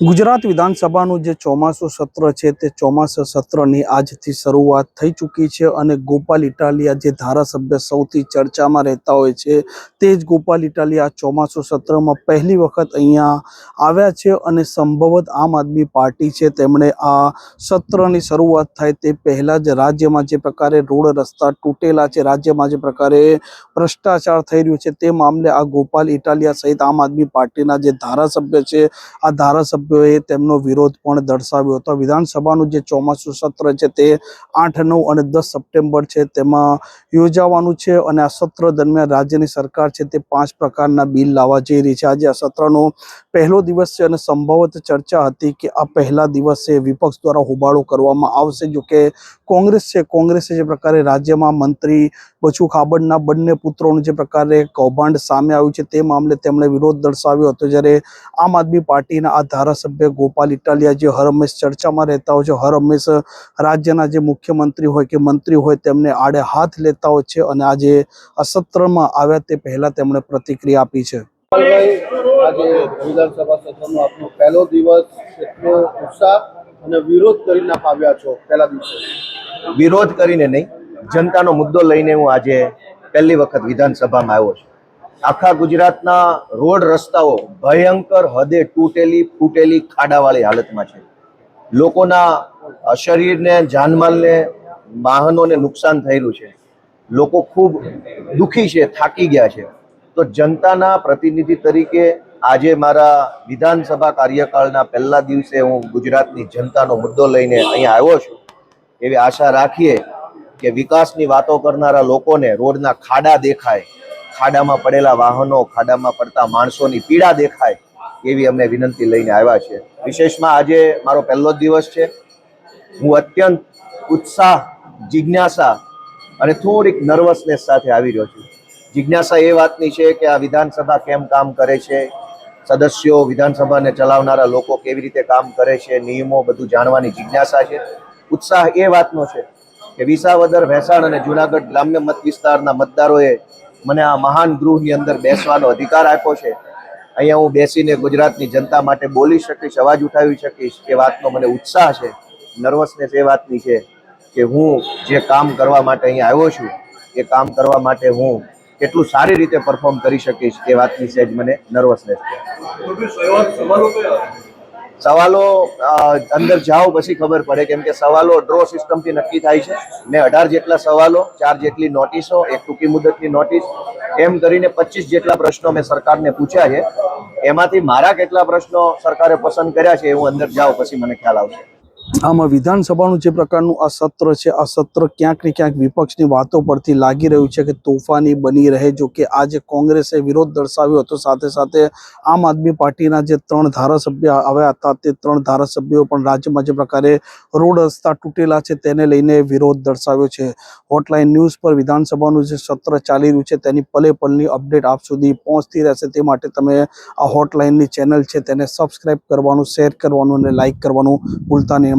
ગુજરાત વિધાનસભાનું જે ચોમાસું સત્ર છે તે ચોમાસા સત્રની આજથી શરૂઆત થઈ ચૂકી છે અને ગોપાલ ઇટાલિયા જે ધારાસભ્ય સૌથી ચર્ચામાં રહેતા હોય છે તે જ ગોપાલ ઇટાલિયા ચોમાસું સત્રમાં પહેલી વખત અહીંયા આવ્યા છે અને સંભવત આમ આદમી પાર્ટી છે. તેમણે આ સત્રની શરૂઆત થાય તે પહેલાં જ રાજ્યમાં જે પ્રકારે રોડ રસ્તા તૂટેલા છે, રાજ્યમાં જે પ્રકારે ભ્રષ્ટાચાર થઈ રહ્યું છે તે મામલે આ ગોપાલ ઇટાલિયા સહિત આમ આદમી પાર્ટીના જે ધારાસભ્ય છે, આ ધારાસભ્યોએ તેમનો વિરોધ પણ દર્શાવ્યો હતો. વિધાનસભાનું જે ચોમાસું સત્ર છે તે આઠ, નવ અને દસ સપ્ટેમ્બર છે તેમાં યોજાવાનું છે અને આ સત્ર દરમિયાન રાજ્યની સરકાર છે તે પાંચ પ્રકારના બિલ લાવવા જઈ રહી છે. આજે આ સત્રનો પહેલો દિવસ છે અને સંભવત ચર્ચા હતી કે આ પહેલા દિવસે વિપક્ષ દ્વારા હોબાળો કરવામાં આવશે. જો કે કોંગ્રેસ છે, કોંગ્રેસે જે પ્રકારે રાજ્યમાં મંત્રી બચુ ખાબડના બંને પુત્રોનું જે પ્રકારે કૌભાંડ સામે આવ્યું છે તે મામલે તેમણે વિરોધ દર્શાવ્યો હતો. જ્યારે આમ આદમી પાર્ટીના આ ધારાસભ્ય ગોપાલ ઇટાલિયા જે હર હંમેશ ચર્ચામાં રહેતા હોય છે હર હંમેશ રાજ્યના જે મુખ્યમંત્રી હોય કે મંત્રી હોય તેમને આડે હાથ લેતા હોય છે અને આજે સત્રમાં આવ્યા તે પહેલા તેમણે પ્રતિક્રિયા આપી છે. આજે વિધાનસભા સત્રનો આપનો પહેલો દિવસ એટલો ઉત્સાહ અને વિરોધ કરીને આપ આવ્યા છો પહેલા દિવસે. વિરોધ કરીને નહીં જનતાનો મુદ્દો લઈને હું આજે પહેલી વખત વિધાનસભામાં આવ્યો છું. આખા ગુજરાતના રોડ રસ્તાઓ ભયંકર હદે તૂટેલી, ફૂટેલી ખાડાવાળી હાલતમાં છે. લોકોના શરીરને, જાનમાલને, વાહનોને નુકસાન થયેલું છે. લોકો ખૂબ દુઃખી છે, થાકી ગયા છે. તો જનતાના પ્રતિનિધિ તરીકે આજે મારા વિધાનસભા કાર્યકાળના પહેલા દિવસે હું ગુજરાતની જનતાનો મુદ્દો લઈને અહીંયા આવ્યો છું. એવી આશા રાખીએ કે વિકાસની વાતો કરનારા લોકોને રોડના ખાડા દેખાય ખાડામાં પડેલા વાહનો, ખાડામાં પડતા માણસોની પીડા દેખાય એવી અમને વિનંતી લઈને આવ્યા છે. વિશેષમાં આજે મારો પહેલો દિવસ છે. હું અત્યંત ઉત્સાહ, જિજ્ઞાસા અને થોડીક નર્વસનેસ સાથે આવી રહ્યો છું. જિજ્ઞાસા એ વાતની છે કે આ વિધાનસભા કેમ કામ કરે છે? સદસ્યો વિધાનસભાને ચલાવનારા લોકો કેવી રીતે કામ કરે છે? નિયમો બધું જાણવાની જિજ્ઞાસા છે. ઉત્સાહ એ વાતનો છે કે વિસાવદર, ભેસાણ અને જુનાગઢ ગ્રામ્ય મત વિસ્તારના મતદારોએ મને આ મહાન ગૃહની અંદર બેસવાનો અધિકાર આપ્યો છે. અહીંયા હું બેસીને ગુજરાતની જનતા માટે બોલી શકીશ, અવાજ ઉઠાવી શકીશ એ વાતનો મને ઉત્સાહ છે નર્વસનેસ એ વાતની છે કે હું જે કામ કરવા માટે અહીંયા આવ્યો છું, એ કામ કરવા માટે હું કેટલું સારી રીતે પરફોર્મ કરી શકીશ એ વાતની સહેજ મને નર્વસનેસ છે. સવાલો અંદર જાઓ પછી ખબર પડે કેમ કે સવાલો ડ્રો સિસ્ટમથી નક્કી થાય છે. મેં અઢાર જેટલા સવાલો, ચાર જેટલી નોટિસો, એક ટૂંકી મુદતની નોટિસ, એમ કરીને પચીસ જેટલા પ્રશ્નો મેં સરકારને પૂછ્યા છે. એમાંથી મારા કેટલા પ્રશ્નો સરકારે પસંદ કર્યા છે એ હું અંદર જાઉં પછી મને ખ્યાલ આવશે. આમાં વિધાનસભાનું જે પ્રકારનું આ સત્ર છે, આ સત્ર ક્યાંક ને ક્યાંક વિપક્ષની વાતો પરથી લાગી રહ્યું છે કે તોફાની બની રહે. જો કે આજે કોંગ્રેસે વિરોધ દર્શાવ્યો હતો, સાથે સાથે આમ આદમી પાર્ટીના જે ત્રણ ધારાસભ્ય આવ્યા હતા, તે ત્રણ ધારાસભ્યો પણ રાજ્યમાં જે પ્રકારે રોડ રસ્તા તૂટેલા છે, તેને લઈને વિરોધ દર્શાવ્યો છે. હોટલાઇન ન્યૂઝ પર વિધાનસભાનું જે સત્ર ચાલી રહ્યું છે, તેની પલે પલની અપડેટ આપ સુધી પહોંચતી રહેશે. તે માટે તમે આ હોટલાઇનની ચેનલ છે, તેને સબસ્ક્રાઇબ કરવાનું, શેર કરવાનું અને લાઇક કરવાનું ભૂલતા નહીં.